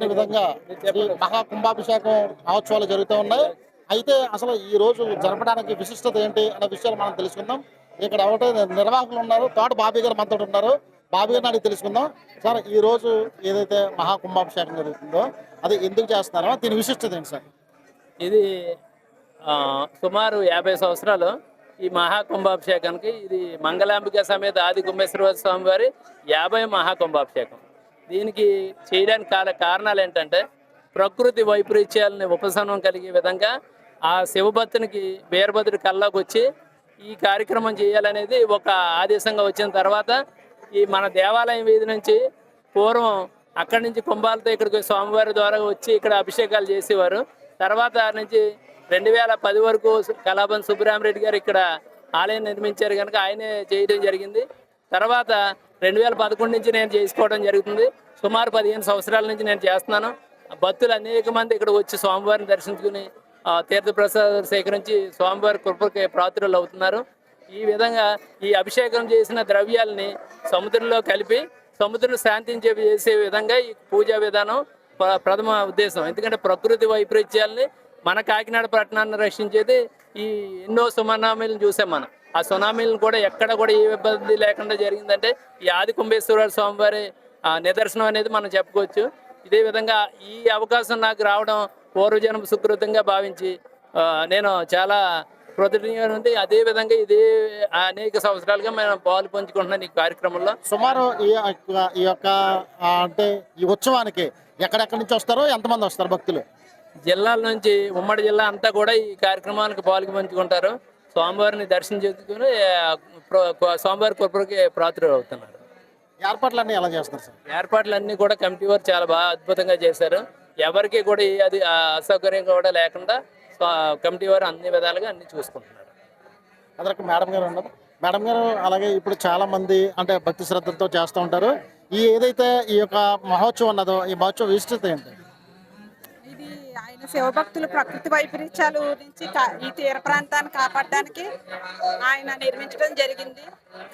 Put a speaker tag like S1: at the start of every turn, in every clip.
S1: ఎక్కడ విధంగా ఈ మహా కుంభాభిషేకం మహోత్సవాలు జరుగుతూ ఉన్నాయి. అయితే అసలు ఈ రోజు జరపడానికి విశిష్టత ఏంటి అనే విషయాలు మనం తెలుసుకుందాం. ఇక్కడ ఒకటే నిర్వాహకులు ఉన్నారు. తోట బాబీ గారు మనతో ఉన్నారు. బాబీ గారిని అడిగి తెలుసుకుందాం. సార్ ఈ రోజు ఏదైతే మహా కుంభాభిషేకం జరుగుతుందో అది ఎందుకు చేస్తున్నారో దీని విశిష్టత ఏంటి సార్?
S2: ఇది సుమారు యాభై సంవత్సరాలు ఈ మహాకుంభాభిషేకానికి ఇది మంగళాంబిక సమేత ఆది గుమ్మేశ్వర స్వామి వారి యాభై మహాకుంభాభిషేకం. దీనికి చేయడానికి కాల కారణాలు ఏంటంటే ప్రకృతి వైపరీత్యాలని ఉపశమనం కలిగే విధంగా ఆ శివభక్తునికి వీరభద్రుడి కల్లోకి వచ్చి ఈ కార్యక్రమం చేయాలనేది ఒక ఆదేశంగా వచ్చిన తర్వాత ఈ మన దేవాలయం వీధి నుంచి పూర్వం అక్కడి నుంచి కుంభాలతో ఇక్కడికి స్వామివారి ద్వారా వచ్చి ఇక్కడ అభిషేకాలు చేసేవారు. తర్వాత నుంచి రెండు వేల పది వరకు కళాభన్ సుబ్బరామరెడ్డి గారు ఇక్కడ ఆలయం నిర్మించారు కనుక ఆయనే చేయడం జరిగింది. తర్వాత రెండు వేల పదకొండు నుంచి నేను చేసుకోవడం జరుగుతుంది. సుమారు పదిహేను సంవత్సరాల నుంచి నేను చేస్తున్నాను. భక్తులు అనేక మంది ఇక్కడ వచ్చి స్వామివారిని దర్శించుకుని తీర్థప్రసాద తీర్థప్రసాదాలు సేకరించి స్వామివారి కృపకి ప్రాతురులు అవుతున్నారు. ఈ విధంగా ఈ అభిషేకం చేసిన ద్రవ్యాలని సముద్రంలో కలిపి సముద్రం శాంతించే చేసే విధంగా ఈ పూజా విధానం ప్రథమ ఉద్దేశం. ఎందుకంటే ప్రకృతి వైపరీత్యాలని మన కాకినాడ పట్టణాన్ని రక్షించేది ఈ ఎన్నో సుమనామీలను చూసాం మనం. ఆ సునామీలను కూడా ఎక్కడ కూడా ఏ ఇబ్బంది లేకుండా జరిగిందంటే ఈ ఆది కుంభేశ్వర స్వామివారి ఆ, నిదర్శనం అనేది మనం చెప్పుకోవచ్చు. ఇదే విధంగా ఈ అవకాశం నాకు రావడం పూర్వజన్మ సుకృతంగా భావించి నేను చాలా కృతజ్ఞంగా ఉంది. అదే విధంగా ఇదే అనేక సంవత్సరాలుగా మేము పాలు పంచుకుంటున్నాను ఈ కార్యక్రమంలో.
S1: సుమారు ఈ యొక్క ఈ యొక్క అంటే ఈ ఉత్సవానికి ఎక్కడెక్కడి నుంచి వస్తారో ఎంతమంది వస్తారు భక్తులు?
S2: జిల్లాల నుంచి ఉమ్మడి జిల్లా అంతా కూడా ఈ కార్యక్రమానికి పాలు పంచుకుంటారు. స్వామివారిని దర్శనం చేసుకుని స్వామివారి కృపకి ప్రాతులు అవుతున్నారు
S1: ఏర్పాట్లన్నీ ఎలా చేస్తారు సార్?
S2: ఏర్పాట్లన్నీ కూడా కమిటీ వారు చాలా బాగా అద్భుతంగా చేశారు. ఎవరికి కూడా అది అసౌకర్యం కూడా లేకుండా కమిటీ వారు అన్ని విధాలుగా అన్ని చూసుకుంటున్నారు.
S1: అదొక మేడం గారు ఉన్నారు. మేడం గారు అలాగే ఇప్పుడు చాలా మంది అంటే భక్తి శ్రద్ధలతో చేస్తూ ఉంటారు. ఈ ఏదైతే ఈ యొక్క మహోత్సవం ఉన్నదో ఈ మహోత్సవం విశిష్టత ఏంటి?
S3: శివభక్తులు ప్రకృతి వైపరీత్యాలు నుంచి ఈ తీర ప్రాంతాన్ని కాపాడడానికి ఆయన నిర్మించడం జరిగింది.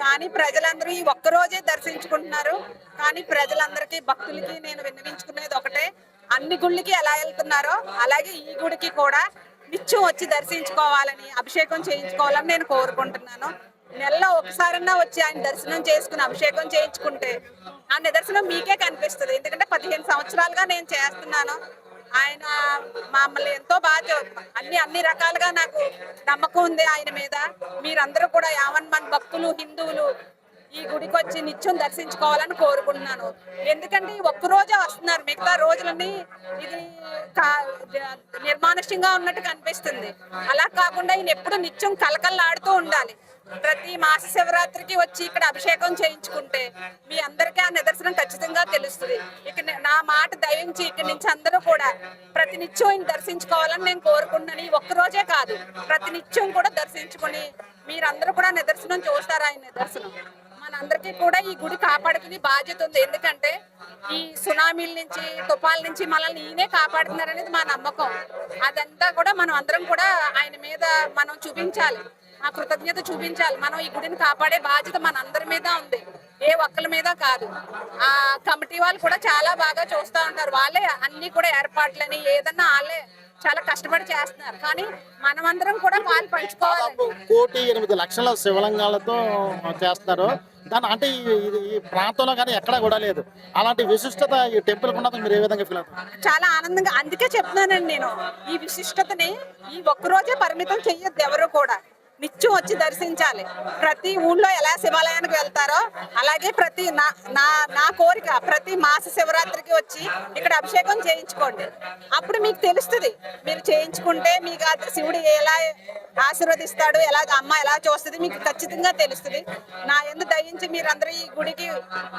S3: కానీ ప్రజలందరూ ఈ ఒక్క రోజే దర్శించుకుంటున్నారు. కానీ ప్రజలందరికీ భక్తులకి నేను విన్నవించుకునేది ఒకటే. అన్ని గుళ్ళకి ఎలా వెళ్తున్నారో అలాగే ఈ గుడికి కూడా నిత్యం వచ్చి దర్శించుకోవాలని అభిషేకం చేయించుకోవాలని నేను కోరుకుంటున్నాను. నెలలో ఒకసారన్నా వచ్చి ఆయన దర్శనం చేసుకుని అభిషేకం చేయించుకుంటే ఆ నిదర్శనం మీకే కనిపిస్తుంది. ఎందుకంటే పదిహేను సంవత్సరాలుగా నేను చేస్తున్నాను. ఆయన మమ్మల్ని ఎంతో బాగా అన్ని అన్ని రకాలుగా నాకు నమ్మకం ఉంది ఆయన మీద. మీరందరూ కూడా యావన్ భక్తులు హిందువులు ఈ గుడికి వచ్చి నిత్యం దర్శించుకోవాలని కోరుకుంటున్నాను. ఎందుకంటే ఒక్కరోజే ఒక్క రోజే వస్తున్నారు. మిగతా రోజులని ఇది నిర్మానుష్యంగా ఉన్నట్టు కనిపిస్తుంది. అలా కాకుండా ఈయన ఎప్పుడు నిత్యం కలకల్లాడుతూ ఉండాలి. ప్రతి మాస శివరాత్రికి వచ్చి ఇక్కడ అభిషేకం చేయించుకుంటే మీ అందరికీ ఆ నిదర్శనం ఖచ్చితంగా తెలుస్తుంది. ఇక నా మాట దయించి ఇక్కడి నుంచి అందరూ కూడా ప్రతి నిత్యం దర్శించుకోవాలని నేను కోరుకున్నాను ఈ ఒక్క రోజే కాదు ప్రతి నిత్యం కూడా దర్శించుకుని మీరందరూ కూడా నిదర్శనం చూస్తారు ఆయన నిదర్శనం? మనందరికీ కూడా ఈ గుడి కాపాడుకునే బాధ్యత ఉంది. ఎందుకంటే ఈ సునామీల నుంచి తుఫాల నుంచి మనల్ని ఈయనే కాపాడుతున్నారనేది మా నమ్మకం. అదంతా కూడా మనం అందరం కూడా ఆయన మీద మనం చూపించాలి. ఆ కృతజ్ఞత చూపించాలి. మనం ఈ గుడిని కాపాడే బాధ్యత మన అందరి మీద ఉంది. ఏ ఒక్కరి మీద కాదు. ఆ కమిటీ వాళ్ళు కూడా చాలా బాగా చూస్తూ ఉంటారు. వాళ్ళే అన్ని కూడా ఏర్పాట్లని ఏదన్నా వాళ్ళే చాలా కష్టపడి చేస్తున్నారు. కానీ మనమందరం కూడా పాలు పంచుకోవాలి.
S1: కోటి ఎనిమిది లక్షల శివలింగాలతో చేస్తారు. దాని అంటే ఈ ప్రాంతంలో కానీ ఎక్కడా కూడా లేదు. అలాంటి విశిష్టత ఈ టెంపుల్ ఉన్నది మీరు ఏ విధంగా ఫీల్ అవుతారు?
S3: చాలా ఆనందంగా అందుకే చెప్తున్నానండి నేను. ఈ విశిష్టతని ఈ ఒక్క రోజే పరిమితం చెయ్యొద్దు ఎవరు కూడా. నిత్యం వచ్చి దర్శించాలి. ప్రతి ఊళ్ళో ఎలా శివాలయానికి వెళ్తారో అలాగే ప్రతి నా నా నా కోరిక ప్రతి మాస శివరాత్రికి వచ్చి ఇక్కడ అభిషేకం చేయించుకోండి. అప్పుడు మీకు తెలుస్తుంది మీరు చేయించుకుంటే మీకు ఆ శివుడు ఎలా ఆశీర్వదిస్తాడు ఎలా అమ్మ ఎలా చూస్తుంది మీకు ఖచ్చితంగా తెలుస్తుంది. నా ఎందు దయించి మీరందరూ ఈ గుడికి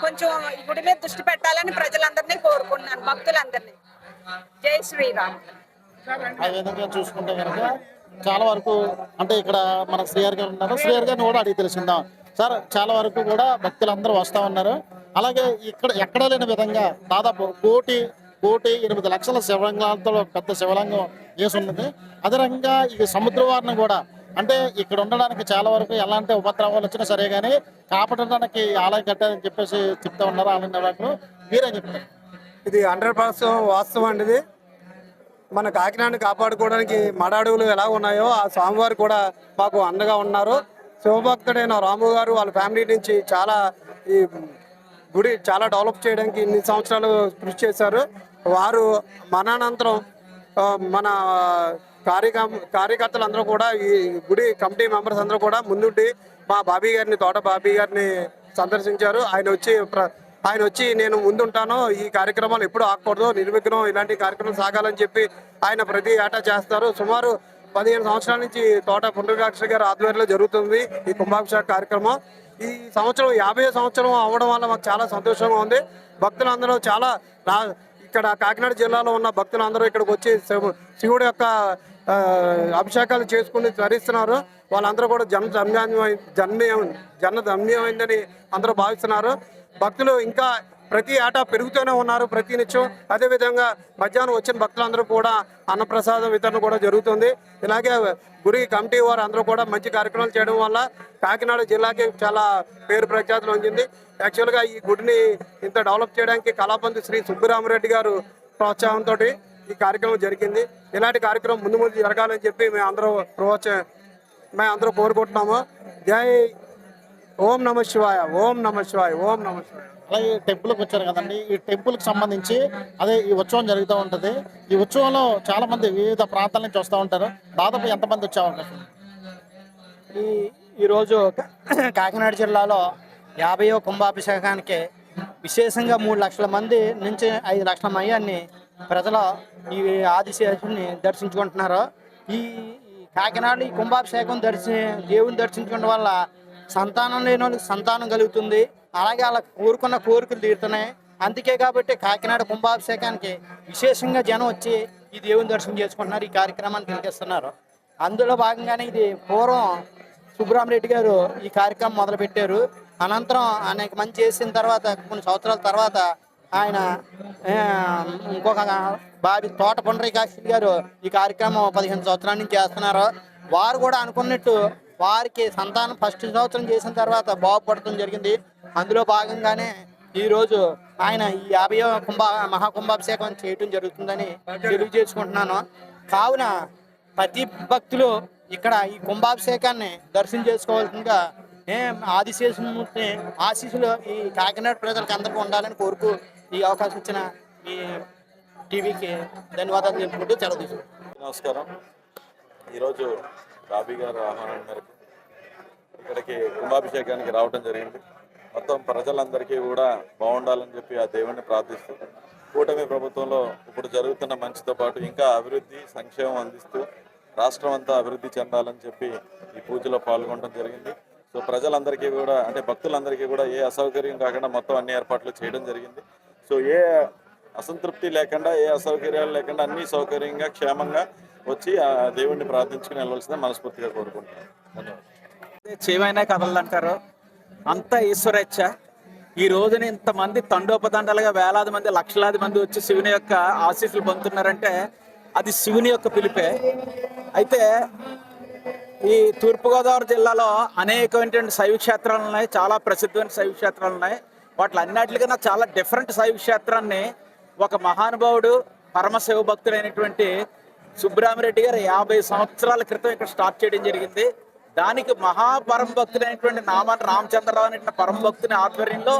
S3: కొంచెం ఈ గుడి మీద దృష్టి పెట్టాలని ప్రజలందరినీ కోరుకుంటున్నాను భక్తులందరినీ. జై శ్రీరామ్.
S1: ఆ విధంగా చూసుకుంటే కనుక చాలా వరకు అంటే ఇక్కడ మన శ్రీఆర్ గారు ఉన్నారు. శ్రీఆర్ గారిని కూడా అడిగి తెలుసుకుందాం. సార్ చాలా వరకు కూడా భక్తులందరూ వస్తూ ఉన్నారు. అలాగే ఇక్కడ ఎక్కడ లేని విధంగా దాదాపు కోటి కోటి ఎనిమిది లక్షల శివలింగాలతో పెద్ద శివలింగం వేసి ఉన్నది అదే ఈ సముద్రవారిని కూడా అంటే ఇక్కడ ఉండడానికి చాలా వరకు ఎలాంటి ఉపద్రవాలు వచ్చినా సరే కానీ కాపాడడానికి ఆలయం కట్టారని చెప్పేసి చెప్తా ఉన్నారు ఆలయం నిర్వాహకులు. మీరేం చెప్తారు?
S4: ఇది హండ్రెడ్ పర్సెంట్ వాస్తవం అండి ఇది. మన కాకినాడని కాపాడుకోవడానికి మడ అడవులు ఎలా ఉన్నాయో ఆ స్వామివారు కూడా మాకు అండగా ఉన్నారు. శివభక్తుడైన రాము గారు వాళ్ళ ఫ్యామిలీ నుంచి చాలా ఈ గుడి చాలా డెవలప్ చేయడానికి ఇన్ని సంవత్సరాలు కృషి చేశారు. వారు మరణానంతరం మన కార్యక కార్యకర్తలు అందరూ కూడా ఈ గుడి కమిటీ మెంబర్స్ అందరూ కూడా ముందుండి మా బాబీ గారిని తోట బాబీ గారిని సందర్శించారు. ఆయన వచ్చి ప్ర- ఆయన వచ్చి నేను ముందుంటాను ఈ కార్యక్రమాలు ఎప్పుడు ఆగకూడదు నిర్విఘ్నం ఇలాంటి కార్యక్రమం సాగాలని చెప్పి ఆయన ప్రతి ఏటా చేస్తారు. సుమారు పదిహేను సంవత్సరాల నుంచి తోట పుండరీకాక్ష గారి ఆధ్వర్యంలో జరుగుతుంది ఈ కుంభాభిషేక కార్యక్రమం. ఈ సంవత్సరం యాభై సంవత్సరం అవడం వల్ల మాకు చాలా సంతోషంగా ఉంది. భక్తులందరూ చాలా ఇక్కడ కాకినాడ జిల్లాలో ఉన్న భక్తులందరూ ఇక్కడికి వచ్చి శివుడు యొక్క అభిషేకాలు చేసుకుని తరిస్తున్నారు. వాళ్ళందరూ కూడా జన్మ ధన్యమై జన్మ జన ధన్యమైందని అందరూ భావిస్తున్నారు. భక్తులు ఇంకా ప్రతి ఏటా పెరుగుతూనే ఉన్నారు ప్రతి నిత్యం. అదేవిధంగా మధ్యాహ్నం వచ్చిన భక్తులందరూ కూడా అన్నప్రసాదం వితరణ కూడా జరుగుతుంది. ఇలాగే గుడి కమిటీ వారు అందరూ కూడా మంచి కార్యక్రమాలు చేయడం వల్ల కాకినాడ జిల్లాకి చాలా పేరు ప్రఖ్యాతులు పొందింది యాక్చువల్గా ఈ గుడిని ఇంత డెవలప్ చేయడానికి కళాపంతు శ్రీ సుబ్బరామరెడ్డి గారు ప్రోత్సాహంతో ఈ కార్యక్రమం జరిగింది. ఇలాంటి కార్యక్రమం ముందు ముందు జరగాలని చెప్పి మేము అందరూ ప్రోత్స మేము అందరూ కోరుకుంటున్నాము. జై ఓం నమ శివాయ ఓం నమ శివాయ ఓం నమ శివాయ.
S1: అలాగే టెంపుల్కి వచ్చారు కదండి. ఈ టెంపుల్కి సంబంధించి అదే ఈ ఉత్సవం జరుగుతూ ఉంటుంది. ఈ ఉత్సవంలో చాలా మంది వివిధ ప్రాంతాల నుంచి వస్తూ ఉంటారు. దాదాపు ఎంతమంది వచ్చే అవకాశం?
S5: ఈ ఈరోజు కాకినాడ జిల్లాలో యాభైవ కుంభాభిషేకానికి విశేషంగా మూడు లక్షల మంది నుంచి ఐదు లక్షల మయ్యాన్ని ప్రజలు ఈ ఆదిశేషుని దర్శించుకుంటున్నారు. ఈ ఈ కాకినాడ ఈ కుంభాభిషేకం దర్శి దేవుని దర్శించుకోవడం వల్ల సంతానం లేని వాళ్ళకి సంతానం కలుగుతుంది. అలాగే అలా కోరుకున్న కోరికలు తీరుతున్నాయి. అందుకే కాబట్టి కాకినాడ కుంభాభిషేకానికి విశేషంగా జనం వచ్చి ఈ దేవుని దర్శనం చేసుకుంటున్నారు. ఈ కార్యక్రమాన్ని తిరిగిస్తున్నారు. అందులో భాగంగానే ఇది పూర్వం సుబ్బరామరెడ్డి గారు ఈ కార్యక్రమం మొదలుపెట్టారు. అనంతరం అనేక మంది చేసిన తర్వాత కొన్ని సంవత్సరాల తర్వాత ఆయన ఇంకొక బాబి తోట పునరీకాక్షి గారు ఈ కార్యక్రమం పదిహేను సంవత్సరాల నుంచి చేస్తున్నారు. వారు కూడా అనుకున్నట్టు వారికి సంతానం ఫస్ట్ సంవత్సరం చేసిన తర్వాత బాగుపడటం జరిగింది. అందులో భాగంగానే ఈరోజు ఆయన ఈ యాభై కుంభ మహాకుంభాభిషేకం చేయటం జరుగుతుందని తెలియజేసుకుంటున్నాను. కావున ప్రతి భక్తులు ఇక్కడ ఈ కుంభాభిషేకాన్ని దర్శనం చేసుకోవాల్సిందిగా ఏం ఆదిశేషమూర్తి ఆశీస్సులు ఈ కాకినాడ ప్రజలకు అందరికీ ఉండాలని కోరుకు ఈ అవకాశం ఇచ్చిన ఈ టీవీకి ధన్యవాదాలు తెలుపుకుంటూ సెలవు
S6: నమస్కారం. ఈరోజు బాబీ గారు ఆహ్వానం మేరకు ఇక్కడికి కుంభాభిషేకానికి రావడం జరిగింది. మొత్తం ప్రజలందరికీ కూడా బాగుండాలని చెప్పి ఆ దేవుణ్ణి ప్రార్థిస్తూ కూటమి ప్రభుత్వంలో ఇప్పుడు జరుగుతున్న మంచితో పాటు ఇంకా అభివృద్ధి సంక్షేమం అందిస్తూ రాష్ట్రం అంతా అభివృద్ధి చెందాలని చెప్పి ఈ పూజలో పాల్గొనడం జరిగింది. సో ప్రజలందరికీ కూడా అంటే భక్తులందరికీ కూడా ఏ అసౌకర్యం కాకుండా మొత్తం అన్ని ఏర్పాట్లు చేయడం జరిగింది. సో ఏ అసంతృప్తి లేకుండా ఏ అసౌకర్యాలు లేకుండా అన్ని సౌకర్యంగా క్షేమంగా వచ్చి ఆ దేవుణ్ణి ప్రార్థించుకుని వెళ్ళవలసిందే మనస్ఫూర్తిగా కోరుకుంటున్నాను. ధన్యవాదాలు
S7: కథలు కదలంటారు అంతా ఈశ్వరేచ్ఛ. ఈ రోజున ఇంతమంది తండోపదండలుగా వేలాది మంది లక్షలాది మంది వచ్చి శివుని యొక్క ఆశీస్సులు పొందుతున్నారంటే అది శివుని యొక్క పిలిపే. అయితే ఈ తూర్పుగోదావరి జిల్లాలో అనేకమైనటువంటి శైవ క్షేత్రాలు ఉన్నాయి చాలా ప్రసిద్ధమైన శైవ క్షేత్రాలు ఉన్నాయి. వాటి అన్నిటికన్నా చాలా డిఫరెంట్ శైవ క్షేత్రాన్ని ఒక మహానుభావుడు పరమశివ భక్తుడైనటువంటి సుబ్బరామిరెడ్డి గారు యాభై సంవత్సరాల క్రితం ఇక్కడ స్టార్ట్ చేయడం జరిగింది. దానికి మహాపరమ భక్తుడైనటువంటి నామాన్ని రామచంద్రరావు అనే పరమ భక్తుని ఆధ్వర్యంలో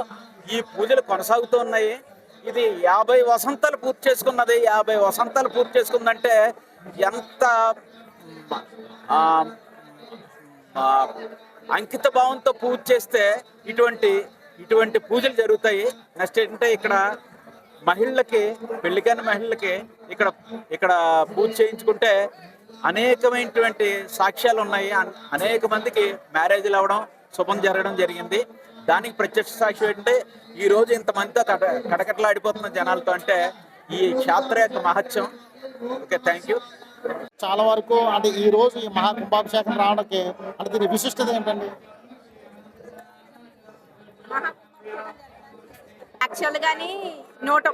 S7: ఈ పూజలు కొనసాగుతూ ఉన్నాయి. ఇది యాభై వసంతాలు పూర్తి చేసుకున్నది. యాభై వసంతాలు పూర్తి చేసుకుందంటే ఎంత అంకిత భావంతో పూజ చేస్తే ఇటువంటి ఇటువంటి పూజలు జరుగుతాయి. నెక్స్ట్ ఏంటంటే ఇక్కడ మహిళలకి పెళ్ళికైన మహిళలకి ఇక్కడ ఇక్కడ పూజ చేయించుకుంటే అనేకమైనటువంటి సాక్ష్యాలు ఉన్నాయి. అనేక మందికి మ్యారేజ్లు అవ్వడం శుభం జరగడం జరిగింది. దానికి ప్రత్యక్ష సాక్షి ఏంటంటే ఈ రోజు ఇంతమందితో కట కటకటలాడిపోతున్న జనాలతో అంటే ఈ క్షేత్ర యొక్క మహత్యం. Okay thank you.
S1: చాలా వరకు అంటే ఈ రోజు ఈ మహా కుంభాభిషేకం రావడానికి అంటే దీని విశిష్టత ఏంటండి?
S3: యాక్చువల్ గాని నూట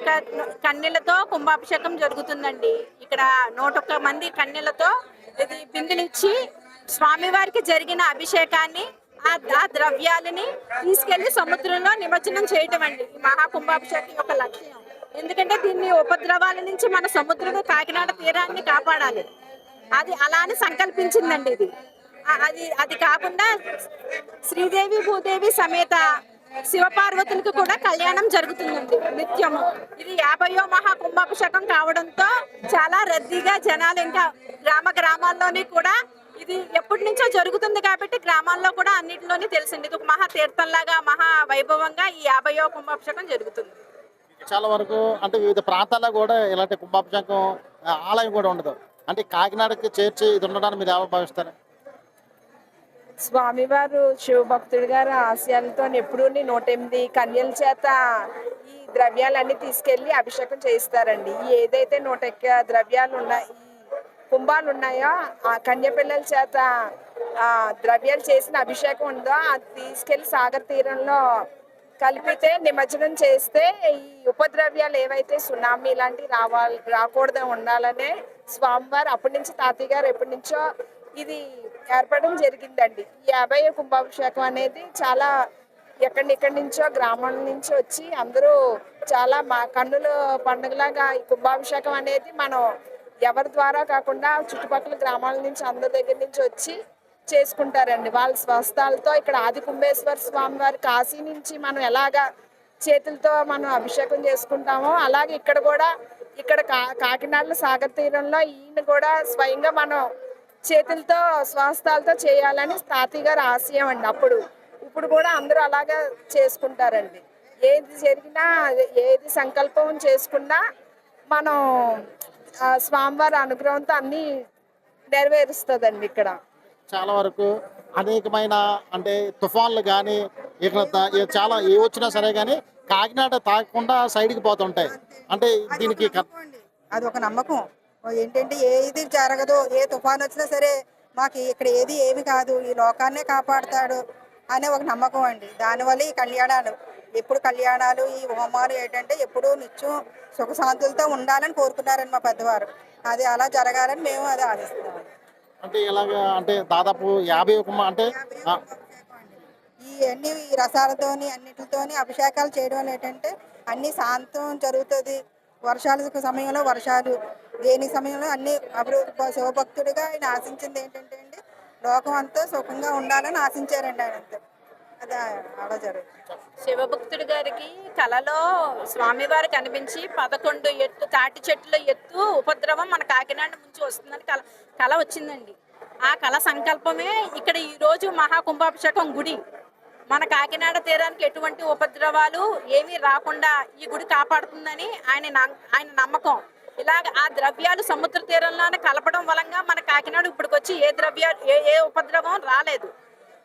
S3: కన్నెలతో కుంభాభిషేకం జరుగుతుందండి. ఇక్కడ నూటొక్క మంది కన్నెలతో ఇది బిందులిచ్చి స్వామివారికి జరిగిన అభిషేకాన్ని ఆ ద్రవ్యాలని తీసుకెళ్ళి సముద్రంలో నిమజ్జనం చేయటం అండి. మహాకుంభాభిషేకం యొక్క లక్ష్యం. ఎందుకంటే
S8: దీన్ని ఉపద్రవాల నుంచి మన సముద్రం కాకినాడ తీరాన్ని కాపాడాలి. అది అలా అని సంకల్పించిందండి ఇది. అది అది కాకుండా శ్రీదేవి భూదేవి సమేత శివపార్వతులకు కూడా కళ్యాణం జరుగుతుందండి నిత్యము. ఇది యాభయో మహా కుంభాభిషేకం కావడంతో చాలా రద్దీగా జనాలు ఇంకా గ్రామ గ్రామాల్లోని కూడా ఇది ఎప్పటి నుంచో జరుగుతుంది కాబట్టి గ్రామాల్లో కూడా అన్నింటిలోనే తెలిసింది ఇది ఒక మహా తీర్థంలాగా మహా వైభవంగా ఈ యాభయో కుంభాభిషేకం జరుగుతుంది.
S1: చాలా వరకు అంటే వివిధ ప్రాంతాల్లో కూడా ఇలాంటి కుంభాభిషేకం ఆలయం కూడా ఉండదు. అంటే కాకినాడకి చేర్చి ఇది ఉండడానికి మీరు ఎలా భావిస్తారు?
S9: స్వామివారు శివభక్తుడి గారి ఆశయాలతో ఎప్పుడూ నూట ఎనిమిది కన్యల చేత ఈ ద్రవ్యాలన్నీ తీసుకెళ్ళి అభిషేకం చేయిస్తారండి. ఈ ఏదైతే నూట ఎక్క ద్రవ్యాలు ఉన్నాయి ఈ కుంభాలు ఉన్నాయో ఆ కన్య పిల్లల చేత ఆ ద్రవ్యాలు చేసిన అభిషేకం ఉందో అది తీసుకెళ్ళి సాగర్ తీరంలో కలిపితే నిమజ్జనం చేస్తే ఈ ఉపద్రవ్యాలు ఏవైతే సునామీ లాంటివి రావాలి రాకూడదు ఉండాలనే స్వామివారు అప్పటి నుంచి తాతయ్య గారు ఎప్పటి నుంచో ఇది ఏర్పడడం జరిగిందండి. ఈ యాభై కుంభాభిషేకం అనేది చాలా ఎక్కడెక్కడి నుంచో గ్రామాల నుంచి వచ్చి అందరూ చాలా మా కన్నుల పండుగలాగా ఈ కుంభాభిషేకం అనేది మనం ఎవరి ద్వారా కాకుండా చుట్టుపక్కల గ్రామాల నుంచి అందరి దగ్గర నుంచి వచ్చి చేసుకుంటారండి. వాళ్ళ స్వస్థాలతో ఇక్కడ ఆది కుంభేశ్వర స్వామి వారి కాశీ నుంచి మనం ఎలాగా చేతులతో మనం అభిషేకం చేసుకుంటామో అలాగే ఇక్కడ కూడా ఇక్కడ కా కాకినాడలో సాగర్ తీరంలో ఈయన కూడా స్వయంగా మనం చేతులతో స్వస్థాలతో చేయాలని తాతయ్య గారి ఆశయం అండి అప్పుడు. ఇప్పుడు కూడా అందరూ అలాగా చేసుకుంటారండి. ఏది జరిగినా ఏది సంకల్పం చేసుకున్నా మనం స్వామివారి అనుగ్రహంతో అన్ని నెరవేరుస్తుందండి ఇక్కడ.
S1: చాలా వరకు అనేకమైన అంటే తుఫాన్లు కానీ ఇక్కడ చాలా ఏ వచ్చినా సరే కానీ కాకినాడ తాకకుండా సైడ్కి పోతుంటాయి. అంటే దీనికి
S10: అది ఒక నమ్మకం. ఏంటంటే ఏది జరగదు ఏ తుఫాన్ వచ్చినా సరే మాకు ఇక్కడ ఏది ఏమి కాదు ఈ లోకాన్నే కాపాడుతాడు అనే ఒక నమ్మకం అండి. దానివల్ల ఈ కళ్యాణాలు ఎప్పుడు కళ్యాణాలు ఈ హోమాలు ఏంటంటే ఎప్పుడు నిత్యం సుఖశాంతులతో ఉండాలని కోరుకున్నారని మా పెద్దవారు. అది అలా జరగాలని మేము అది ఆశిస్తున్నాం.
S1: అంటే ఇలాగ అంటే దాదాపు యాభై అంటే
S10: ఈ అన్ని ఈ రసాలతోని అన్నిటితోని అభిషేకాలు చేయడం వల్ల ఏంటంటే అన్ని శాంతం జరుగుతుంది. వర్షాల సమయంలో వర్షాలు. దేని సమయంలో అన్ని అప్పుడు శివభక్తుడిగా ఆయన ఆశించింది ఏంటంటే అండి లోకం అంతా సుఖంగా ఉండాలని ఆశించారండి ఆయన అంతే. అదే అలా జరుగుతుంది.
S8: శివభక్తుడి గారికి కలలో స్వామివారు కనిపించి పదకొండు ఎత్తు తాటి చెట్ల ఎత్తు ఉపద్రవం మన కాకినాడ నుంచి వస్తుందని కళ కళ వచ్చిందండి. ఆ కళ సంకల్పమే ఇక్కడ ఈ రోజు మహాకుంభాభిషేకం గుడి. మన కాకినాడ తీరానికి ఎటువంటి ఉపద్రవాలు ఏమీ రాకుండా ఈ గుడి కాపాడుతుందని ఆయన నం- ఆయన నమ్మకం. ఇలాగ ఆ ద్రవ్యాలు సముద్ర తీరంలోనే కలపడం వలంగా మన కాకినాడ ఇప్పటికొచ్చి ఏ ద్రవ్యాలు ఏ ఏ ఉపద్రవం రాలేదు.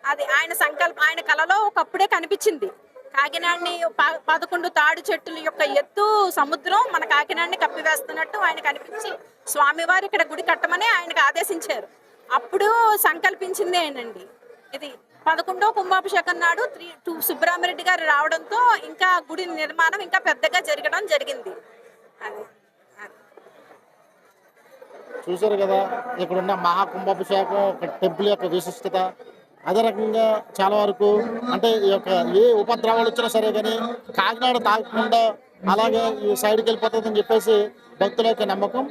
S8: అది ఆయన సంకల్పం ఆయన కలలో ఒకప్పుడే కనిపించింది. కాకినాడని పదకొండు తాడు చెట్టుల యొక్క ఎత్తు సముద్రం మన కాకినాడని కప్పివేస్తున్నట్టు ఆయన కనిపించి స్వామివారు ఇక్కడ గుడి కట్టమని ఆయనకు ఆదేశించారు. అప్పుడు సంకల్పించిందేనండి ఇది పదకొండో కుంభాభిషేకం నాడు త్రీ టూ సుబ్రహ్మరెడ్డి గారు రావడంతో ఇంకా గుడి నిర్మాణం ఇంకా పెద్దగా జరగడం జరిగింది. అది.
S1: చూశారు కదా ఇక్కడున్న మహాకుంభాభిషేకం ఒక టెంపుల్ యొక్క విశిష్టత. అదే రకంగా చాలా వరకు అంటే ఈ యొక్క ఏ ఉపద్రవాలు వచ్చినా సరే కానీ కాకినాడ తాగకుండా అలాగే ఈ సైడ్కి వెళ్ళిపోతుందని చెప్పేసి భక్తుల యొక్క నమ్మకం.